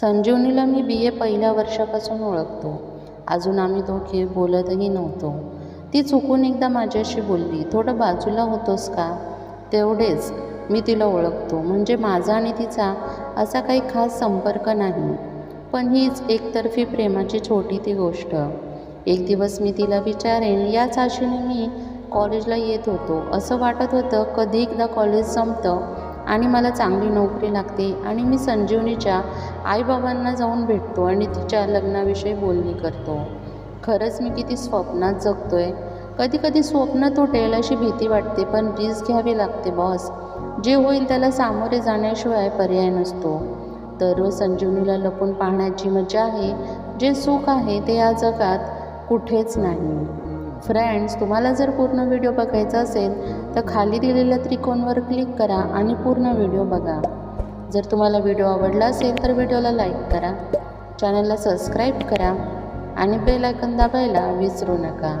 संजीवनीला मी बी ए पहिल्या वर्षापासून ओळखतो. अजून आम्ही दोघे बोलतही नव्हतो. ती चुकून एकदा माझ्याशी बोलली थोडं बाजूला होतोस का? तेवढेच. मी तिला ओळखतो. म्हणजे माझा आणि तिचा असा काही खास संपर्क नाही. पण हीच एकतर्फी प्रेमाची छोटी ती गोष्ट. एक दिवस मी तिला विचारेन याच आशेने मी कॉलेजला येत होतो. असं वाटत होतं कधी एकदा कॉलेज संपतं. आणि मला चांगली नोकरी लागते आणि मी संजीवनीच्या आईबाबांना जाऊन भेटतो आणि तिच्या लग्नाविषयी बोलणी करतो. खरंच मी किती स्वप्नात जगतो आहे कधीकधी स्वप्न तुटेल अशी भीती वाटते पण रिस्क घ्यावी लागते बॉस. जे होईल त्याला सामोरे जाण्याशिवाय पर्याय नसतो. दररोज संजीवनीला लपून पाहण्याची मजा आहे. जे सुख आहे ते या जगात कुठेच नाही. फ्रेंड्स तुम्हाला जर पूर्ण व्हिडिओ बघायचा असेल तर खाली दिलेल्या त्रिकोणवर क्लिक करा आणि पूर्ण व्हिडिओ बघा. जर तुम्हाला व्हिडिओ आवडला असेल तर व्हिडिओला लाईक करा. चॅनलला सबस्क्राईब करा आणि बेल आयकन दाबायला विसरू नका.